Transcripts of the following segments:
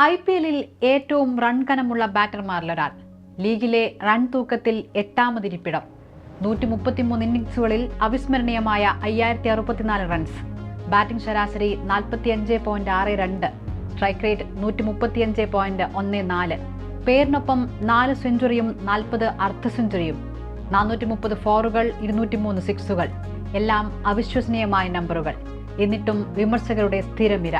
I P എല്ലിൽ ഏറ്റവും run കനമുള്ള ബാറ്റർമാരിലൊരാൾ. ലീഗിലെ റൺ തൂക്കത്തിൽ എട്ടാമതിരിപ്പിടം. നൂറ്റി മുപ്പത്തിമൂന്ന് ഇന്നിംഗ്സുകളിൽ അവിസ്മരണീയമായ അയ്യായിരത്തി അറുപത്തിനാല് റൺസ്. ബാറ്റിംഗ് ശരാശരി നാൽപ്പത്തിയഞ്ച് പോയിന്റ് ആറ് രണ്ട്. സ്ട്രൈക്ക് റേറ്റ് നൂറ്റി മുപ്പത്തിയഞ്ച് പോയിന്റ് ഒന്ന് നാല്. പേരിനൊപ്പം നാല് സെഞ്ചുറിയും നാൽപ്പത് അർദ്ധ സെഞ്ചുറിയും. നാനൂറ്റി മുപ്പത് ഫോറുകൾ ഇരുന്നൂറ്റി മൂന്ന് സിക്സുകൾ. എല്ലാം അവിശ്വസനീയമായ നമ്പറുകൾ. എന്നിട്ടും വിമർശകരുടെ സ്ഥിരമിര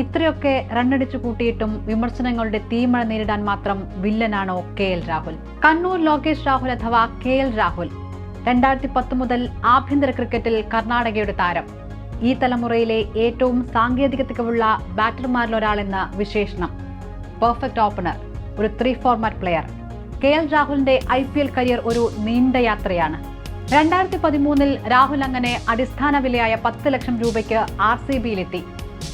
ഇത്രയൊക്കെ റണ്ണടിച്ചു കൂട്ടിയിട്ടും വിമർശനങ്ങളുടെ തീമഴ നേരിടാൻ മാത്രം വില്ലനാണോ കെ എൽ രാഹുൽ. കണ്ണൂർ ലോകേഷ് രാഹുൽ അഥവാ കെ എൽ രാഹുൽ. രണ്ടായിരത്തി പത്ത് മുതൽ ആഭ്യന്തര ക്രിക്കറ്റിൽ കർണാടകയുടെ താരം. ഈ തലമുറയിലെ ഏറ്റവും സാങ്കേതിക തികവുള്ള ബാറ്റർമാരിലൊരാളെന്ന വിശേഷണം. പെർഫെക്റ്റ് ഓപ്പണർ ഒരു three format player. K L രാഹുലിന്റെ ഐ പി എൽ കരിയർ ഒരു നീണ്ട യാത്രയാണ്. രണ്ടായിരത്തി പതിമൂന്നിൽ രാഹുൽ അങ്ങനെ അടിസ്ഥാന വിലയായ പത്ത് ലക്ഷം രൂപയ്ക്ക് ആർ സി ബിയിലെത്തി.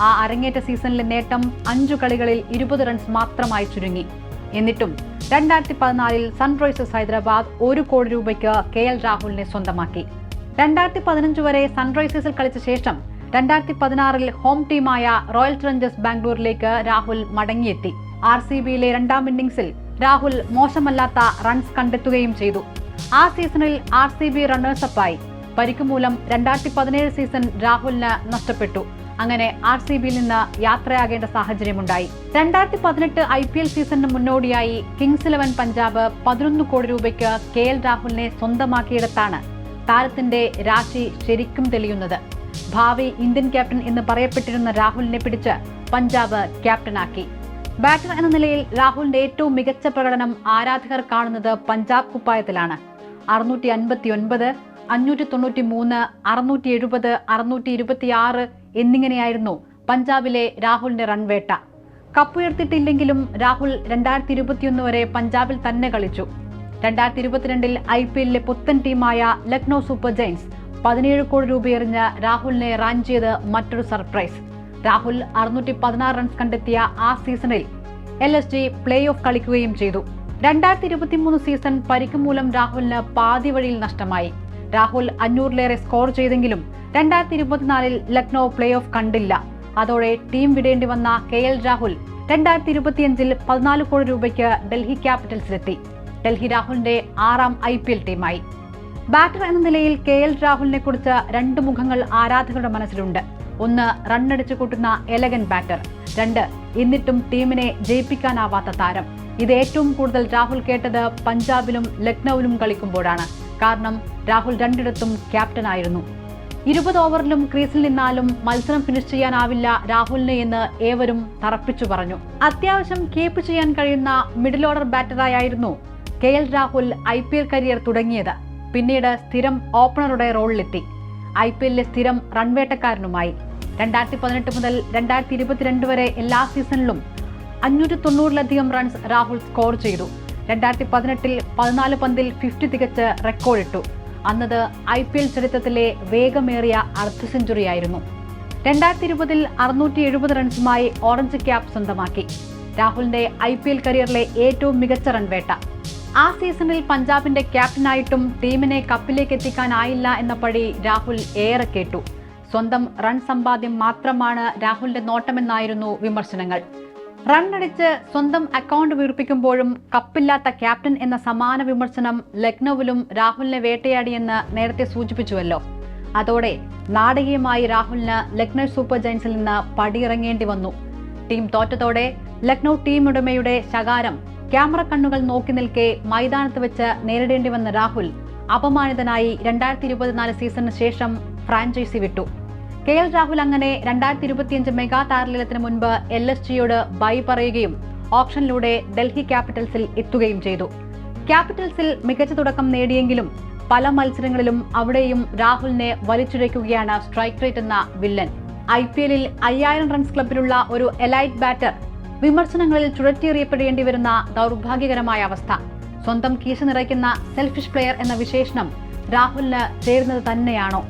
ആ അരങ്ങേറ്റ സീസണിലെ നേട്ടം അഞ്ചു കളികളിൽ ഇരുപത് റൺസ് മാത്രമായി ചുരുങ്ങി. എന്നിട്ടും രണ്ടായിരത്തി പതിനാലിൽ സൺറൈസേഴ്സ് ഹൈദരാബാദ് ഒരു കോടി രൂപയ്ക്ക് കെ എൽ രാഹുലിനെ സ്വന്തമാക്കി. രണ്ടായിരത്തി പതിനഞ്ച് വരെ സൺറൈസേഴ്സിൽ കളിച്ച ശേഷം രണ്ടായിരത്തി പതിനാറിൽ ഹോം ടീമായ റോയൽ ചലഞ്ചേഴ്സ് ബാംഗ്ലൂരിലേക്ക് രാഹുൽ മടങ്ങിയെത്തി. ആർ സി ബിയിലെ രണ്ടാം ഇന്നിംഗ്സിൽ രാഹുൽ മോശമല്ലാത്ത റൺസ് കണ്ടെത്തുകയും ചെയ്തു. ആ സീസണിൽ ആർ സി ബി റണ്ണേഴ്സപ്പായി പരിക്കുമൂലം രണ്ടായിരത്തി പതിനേഴ് സീസൺ രാഹുലിന് നഷ്ടപ്പെട്ടു. അങ്ങനെ ആർ സി ബിയിൽ നിന്ന് യാത്രയാകേണ്ട സാഹചര്യമുണ്ടായി. രണ്ടായിരത്തി പതിനെട്ട് ഐ പി എൽ സീസണിന് മുന്നോടിയായി കിങ്സ് ഇലവൻ പഞ്ചാബ് പതിനൊന്ന് കോടി രൂപയ്ക്ക് കെ എൽ രാഹുലിനെ സ്വന്തമാക്കിയിടത്താണ് താരത്തിന്റെ രാശി ശരിക്കും തെളിയുന്നത്. ഭാവി ഇന്ത്യൻ ക്യാപ്റ്റൻ എന്ന് പറയപ്പെട്ടിരുന്ന രാഹുലിനെ പിടിച്ച് പഞ്ചാബ് ക്യാപ്റ്റനാക്കി. ബാറ്റർ എന്ന നിലയിൽ രാഹുലിന്റെ ഏറ്റവും മികച്ച പ്രകടനം ആരാധകർ കാണുന്നത് പഞ്ചാബ് കുപ്പായത്തിലാണ്. അറുന്നൂറ്റി അൻപത്തി ഒൻപത് അഞ്ഞൂറ്റി തൊണ്ണൂറ്റി മൂന്ന് അറുന്നൂറ്റി എഴുപത് അറുന്നൂറ്റി ഇരുപത്തി ആറ് എന്നിങ്ങനെയായിരുന്നു പഞ്ചാബിലെ രാഹുലിന്റെ റൺവേട്ട കപ്പുയർത്തിയിട്ടില്ലെങ്കിലും രാഹുൽ രണ്ടായിരത്തി ഇരുപത്തിയൊന്ന് വരെ പഞ്ചാബിൽ തന്നെ കളിച്ചു. രണ്ടായിരത്തി ഇരുപത്തിരണ്ടിൽ ഐ പി എല്ലിലെ പുത്തൻ ടീമായ ലക്നൗ സൂപ്പർ ജയിൻസ് പതിനേഴ് കോടി രൂപയെറിഞ്ഞ് രാഹുലിനെ റൺ ചെയ്ത് മറ്റൊരു സർപ്രൈസ് രാഹുൽ അറുന്നൂറ്റി പതിനാറ് റൺസ് കണ്ടെത്തിയ ആ സീസണിൽ L S G play off കളിക്കുകയും ചെയ്തു. രണ്ടായിരത്തി ഇരുപത്തിമൂന്ന് സീസൺ പരിക്ക് മൂലം രാഹുലിന് പാതി വഴിയിൽ നഷ്ടമായി. രാഹുൽ അഞ്ഞൂറിലേറെ സ്കോർ ചെയ്തെങ്കിലും രണ്ടായിരത്തി ഇരുപത്തിനാലിൽ ലക്നൌ പ്ലേ ഓഫ് കണ്ടില്ല. അതോടെ ടീം വിടേണ്ടി വന്ന കെ എൽ രാഹുൽ രണ്ടായിരത്തി ഇരുപത്തിയഞ്ചിൽ പതിനാല് കോടി രൂപയ്ക്ക് ഡൽഹി ക്യാപിറ്റൽസിലെത്തി. ഡൽഹി രാഹുലിന്റെ ആറാം ഐ പി എൽ ടീമായി. ബാറ്റർ എന്ന നിലയിൽ കെ എൽ രാഹുലിനെ കുറിച്ച് രണ്ട് മുഖങ്ങൾ ആരാധകരുടെ മനസ്സിലുണ്ട്. ഒന്ന് റണ്ണടിച്ചു കൂട്ടുന്ന എലഗൻ ബാറ്റർ. രണ്ട് എന്നിട്ടും ടീമിനെ ജയിപ്പിക്കാനാവാത്ത താരം. ഇത് ഏറ്റവും കൂടുതൽ രാഹുൽ കേട്ടത് പഞ്ചാബിലും ലക്നൌവിലും കളിക്കുമ്പോഴാണ്. കാരണം രാഹുൽ രണ്ടിടത്തും ക്യാപ്റ്റനായിരുന്നു ഇരുപത് ഓവറിലും ക്രീസിൽ നിന്നാലും മത്സരം ഫിനിഷ് ചെയ്യാനാവില്ല രാഹുലിനെ എന്ന് ഏവരും തറപ്പിച്ചു പറഞ്ഞു. അത്യാവശ്യം കീപ്പ് ചെയ്യാൻ കഴിയുന്ന middle order ബാറ്ററായിരുന്നു K L Rahul I P L career തുടങ്ങിയത്. പിന്നീട് സ്ഥിരം ഓപ്പണറുടെ റോളിലെത്തി. ഐ പി എല്ലിലെ സ്ഥിരം റൺവേട്ടക്കാരനുമായി രണ്ടായിരത്തി പതിനെട്ട് മുതൽ രണ്ടായിരത്തി ഇരുപത്തിരണ്ട് വരെ എല്ലാ സീസണിലും അഞ്ഞൂറ്റി തൊണ്ണൂറിലധികം റൺസ് രാഹുൽ സ്കോർ ചെയ്തു. രണ്ടായിരത്തി പതിനെട്ടിൽ പതിനാല് പന്തിൽ ഫിഫ്റ്റി തികച്ച് റെക്കോർഡിട്ടു അന്നത് ഐ പി എൽ ചരിത്രത്തിലെ വേഗമേറിയ അർദ്ധ സെഞ്ചുറിയായിരുന്നു രണ്ടായിരത്തി ഇരുപതിൽ അറുന്നൂറ്റി എഴുപത് റൺസുമായി ഓറഞ്ച് ക്യാപ് സ്വന്തമാക്കി. രാഹുലിന്റെ ഐ പി എൽ കരിയറിലെ ഏറ്റവും മികച്ച റൺവേട്ട ആ സീസണിൽ പഞ്ചാബിന്റെ ക്യാപ്റ്റനായിട്ടും ടീമിനെ കപ്പിലേക്ക് എത്തിക്കാനായില്ല എന്ന പഴി രാഹുൽ ഏറെ കേട്ടു. സ്വന്തം റൺ സമ്പാദ്യം മാത്രമാണ് രാഹുലിന്റെ നോട്ടമെന്നായിരുന്നു വിമർശനങ്ങൾ. റണ്ണടിച്ച് സ്വന്തം അക്കൗണ്ട് വീർപ്പിക്കുമ്പോഴും കപ്പില്ലാത്ത ക്യാപ്റ്റൻ എന്ന സമാന വിമർശനം ലക്നൌവിലും രാഹുലിനെ വേട്ടയാടിയെന്ന് നേരത്തെ സൂചിപ്പിച്ചുവല്ലോ. അതോടെ നാടകീയമായി രാഹുലിന് ലക്നൌ സൂപ്പർ ജയൻസിൽ നിന്ന് പടിയിറങ്ങേണ്ടി വന്നു. ടീം തോറ്റതോടെ ലക്നൌ ടീം ഉടമയുടെ ശകാരം ക്യാമറ കണ്ണുകൾ നോക്കി നിൽക്കെ മൈതാനത്ത് വെച്ച് നേരിടേണ്ടി വന്ന രാഹുൽ അപമാനിതനായി രണ്ടായിരത്തി ഇരുപത്തിനാല് സീസണിന് ശേഷം ഫ്രാഞ്ചൈസി വിട്ടു. കെ എൽ രാഹുൽ അങ്ങനെ രണ്ടായിരത്തി ഇരുപത്തിയഞ്ച് മെഗാ താരലീലത്തിന് മുൻപ് എൽ എസ് ജിയോട് ബൈ പറയുകയും ഓപ്ഷനിലൂടെ ഡൽഹി ക്യാപിറ്റൽസിൽ എത്തുകയും ചെയ്തു. ക്യാപിറ്റൽസിൽ മികച്ച തുടക്കം നേടിയെങ്കിലും പല മത്സരങ്ങളിലും അവിടെയും രാഹുലിനെ വലിച്ചുഴയ്ക്കുകയാണ് സ്ട്രൈക്ക് റേറ്റ് എന്ന വില്ലൻ. ഐ പി എല്ലിൽ അയ്യായിരം റൺസ് ക്ലബിലുള്ള ഒരു എലൈറ്റ് ബാറ്റർ വിമർശനങ്ങളിൽ ചുഴറ്റിയെറിയപ്പെടേണ്ടി വരുന്ന ദൗർഭാഗ്യകരമായ അവസ്ഥ. സ്വന്തം കീശ നിറയ്ക്കുന്ന സെൽഫിഷ് പ്ലെയർ എന്ന വിശേഷണം രാഹുലിന് ചേരുന്നത് തന്നെയാണോ?